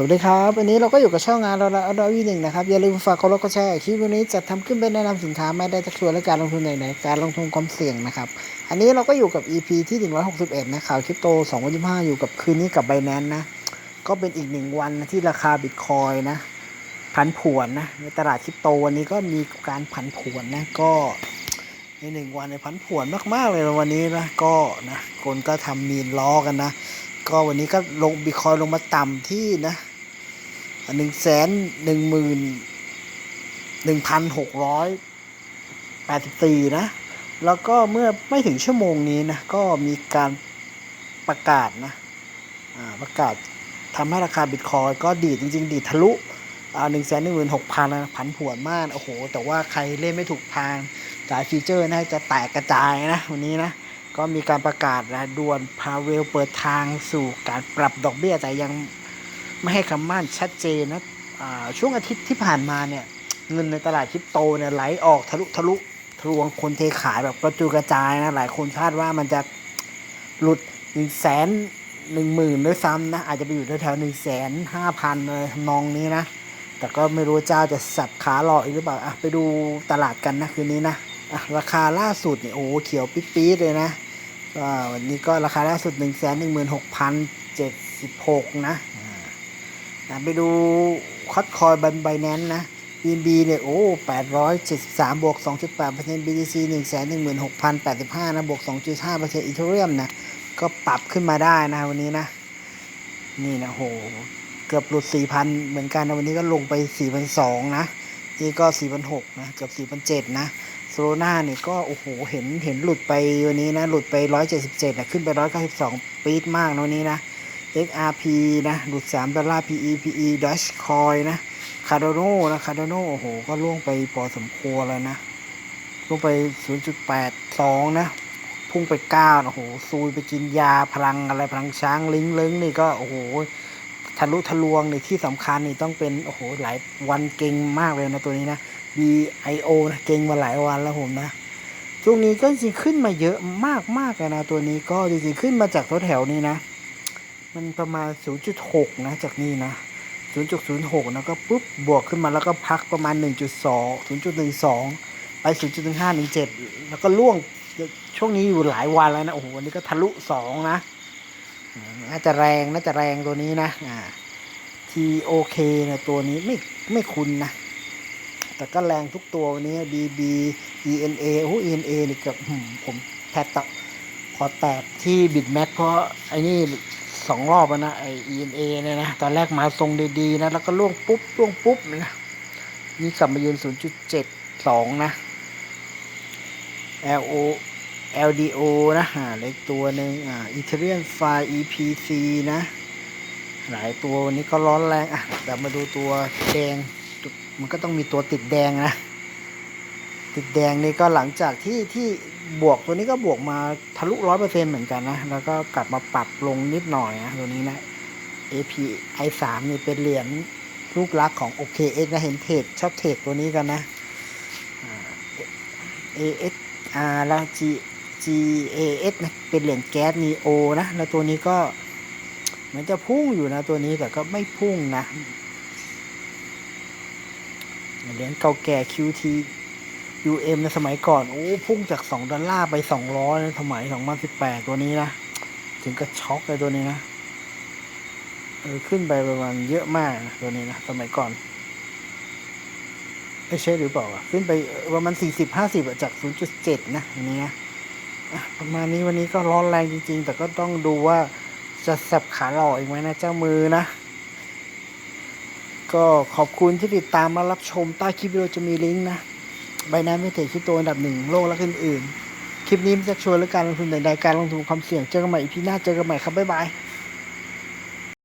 สวัสดีครับ วันนี้เราก็อยู่กับช่องงานเราเราวีหนึ่งนะครับ อย่าลืมฝากกดไลค์กดแชร์คลิปวันนี้จะทำขึ้นเป็นแนะนำสินค้าไม่ได้จะชวนและการลงทุนไหนๆการลงทุนความเสี่ยงนะครับ อันนี้เราก็อยู่กับ EP ที่ 161 นะข่าวคริปโต 2025 อยู่กับคืนนี้กับไบแนนนะ ก็เป็นอีกหนึ่งวันนะที่ราคาบิตคอยนะผันผวนนะในตลาดคริปโตวันนี้ก็มีการผันผวนนะก็ในหนึ่งวันในผันผวนมากๆเลยวันนี้นะก็นะคนก็ทำมีนล้อกันนะ ก็วันนี้ก็ลงบิตคอยลงมาต่ำที่นะ หนึ่งแสนหนึ่งหมื่นหนึ่งพันหกร้อยแปดสิบสี่นะ แล้วก็เมื่อไม่ถึงชั่วโมงนี้นะ ก็มีการประกาศนะประกาศทำให้ราคาบิตคอยก็ดีดจริง ๆ ดีทะลุหนึ่งแสนหนึ่งหมื่นหกพันนะผันผวนมาก โอ้โห แต่ว่าใครเล่นไม่ถูกทางจ่ายฟีเจอร์น่าจะแตกกระจายนะ วันนี้นะ ก็มีการประกาศนะด่วนพาเวลเปิดทางสู่การปรับดอกเบี้ยแต่ยัง ไม่ให้คำมั่นชัดเจนนะช่วงอาทิตย์ที่ผ่านมาเนี่ยเงินในตลาดคริปโตเนี่ยไหลออกทะลุทะลุทะลวงคนเทขายแบบกระจุยกระจายนะหลายคนคาดว่ามันจะหลุดหนึ่งแสนหนึ่งหมื่นด้วยซ้ำนะอาจจะไปอยู่แถวๆหนึ่งแสนห้าพันเลยทำนองนี้นะ แต่ก็ไม่รู้เจ้าจะสับขาหลอกอีกหรือเปล่าอะไปดูตลาดกันนะคืนนี้นะอะราคาล่าสุดเนี่ยโอ้เขียวปี๊ดเลยนะก็วันนี้ก็ราคาล่าสุด1 1 6 0 7 6นะอ่าอ่นหกพันเจ็ดสิบหกนะ ไปดูคอตคอยบันไบแนนนะ BNB เนี่ย โอ้ 873 บวก 2.8% BTC 1 1 6 0 8 5 นะ บวก 2.5% Ethereum นะ ก็ปรับขึ้นมาได้นะวันนี้นะ นี่นะโห เกือบหลุด 4,000 เหมือนกันนะ วันนี้ก็ลงไป 4,200 นะ นี่ก็ 4,600 นะ เกือบ 4,700 นะโซโลนาเนี่ยก็ โอ้โห เห็นเห็นหลุดไปวันนี้นะ หลุดไป 177นะขึ้นไป 192 ปีดมากนะวันนี้นะ XRP นะ หลุด 3 ดอลลาร์ PE PE Dogecoin นะ Cardano นะ Cardano โอ้โห ก็ล่วงไปพอสมควรแล้วนะ ล่วงไป 0.82 นะ พุ่งไป 9 โอ้โห ซูยไปกินยาพลังอะไร พลังช้างลิงเลิงนี่ก็ โอ้โห ทะลุทะลวงในที่สำคัญนี่ต้องเป็น โอ้โห หลายวันเก่งมากเลยนะตัวนี้นะ BIO นะเก่งมาหลายวันแล้วผมนะช่วงนี้ก็จริงขึ้นมาเยอะมากมากเลยนะตัวนี้ก็จริงๆขึ้นมาจากแถวๆนี้นะ มันประมาณ 0.6 นะจากนี่นะ 0.06นะก็ปุ๊บบวกขึ้นมาแล้วก็พักประมาณ 1.2 0.12 ไป 0.1517 แล้วก็ล่วงช่วงนี้อยู่หลายวันแล้วนะ โอ้โห วันนี้ก็ทะลุ 2 นะ น่าจะแรง น่าจะแรงตัวนี้นะ อ่า TOK เนี่ยตัวนี้ไม่ไม่คุ้นนะ แต่ก็แรงทุกตัววันนี้ BB ENA โอ้ ENA นี่เกือบผมแทบตะพอแตกที่บิดแม็กเพราะไอ้นี่ สองรอบแล้วนะไอ้ ENA เอเนี่ยนะตอนแรกมาทรงดีๆนะแล้วก็ล่วงปุ๊บล่วงปุ๊บนะนี่กลับมายืน 0.72 นะ LO LDO นะอ่าเล็กตัวหนึ่งอ่า Ethereum File EPC นะ หลายตัววันนี้ก็ร้อนแรงอะแต่มาดูตัวแดง มันก็ต้องมีตัวติดแดงนะ ติดแดงนี่ก็หลังจากที่ที่บวกตัวนี้ก็บวกมาทะลุร้อยเปอร์เซ็นเหมือนกันนะ แล้วก็กลับมาปรับลงนิดหน่อยนะตัวนี้นะ API 3นี่เป็นเหรียญลูกรักของ OKX นะ เห็นเทรดชอบเทรดตัวนี้กันนะอ่า AX อ่าแล้ว G GAS นะเป็นเหรียญแก๊สนีโอนะ แล้วตัวนี้ก็เหมือนจะพุ่งอยู่นะตัวนี้แต่ก็ไม่พุ่งนะเหรียญเก่าแก่ QT UM ในสมัยก่อน โอ้ พุ่งจาก 2 ดอลลาร์ไป 200ในสมัย 2018 ตัวนี้นะ ถึงก็ช็อกเลยตัวนี้นะเออขึ้นไปประมาณเยอะมากนะตัวนี้นะ สมัยก่อนไม่ใช่หรือเปล่าขึ้นไปประมาณ 40-50 จาก 0.7 นะอันนี้นะอะประมาณนี้วันนี้ก็ร้อนแรงจริง ๆ แต่ก็ต้องดูว่าจะสับขาหล่ออีกไหมนะเจ้ามือนะ ก็ขอบคุณที่ติดตามมารับชมใต้คลิปวิดีโอจะมีลิงก์นะ ใบนั้นไม่เทรดคริปโตอันดับหนึ่งโลกและอื่นๆ คลิปนี้มันจะชวนเรื่องการลงทุนใดๆการลงทุนความเสี่ยงเจอกันใหม่อีพีหน้าเจอกันใหม่ครับบ๊ายบาย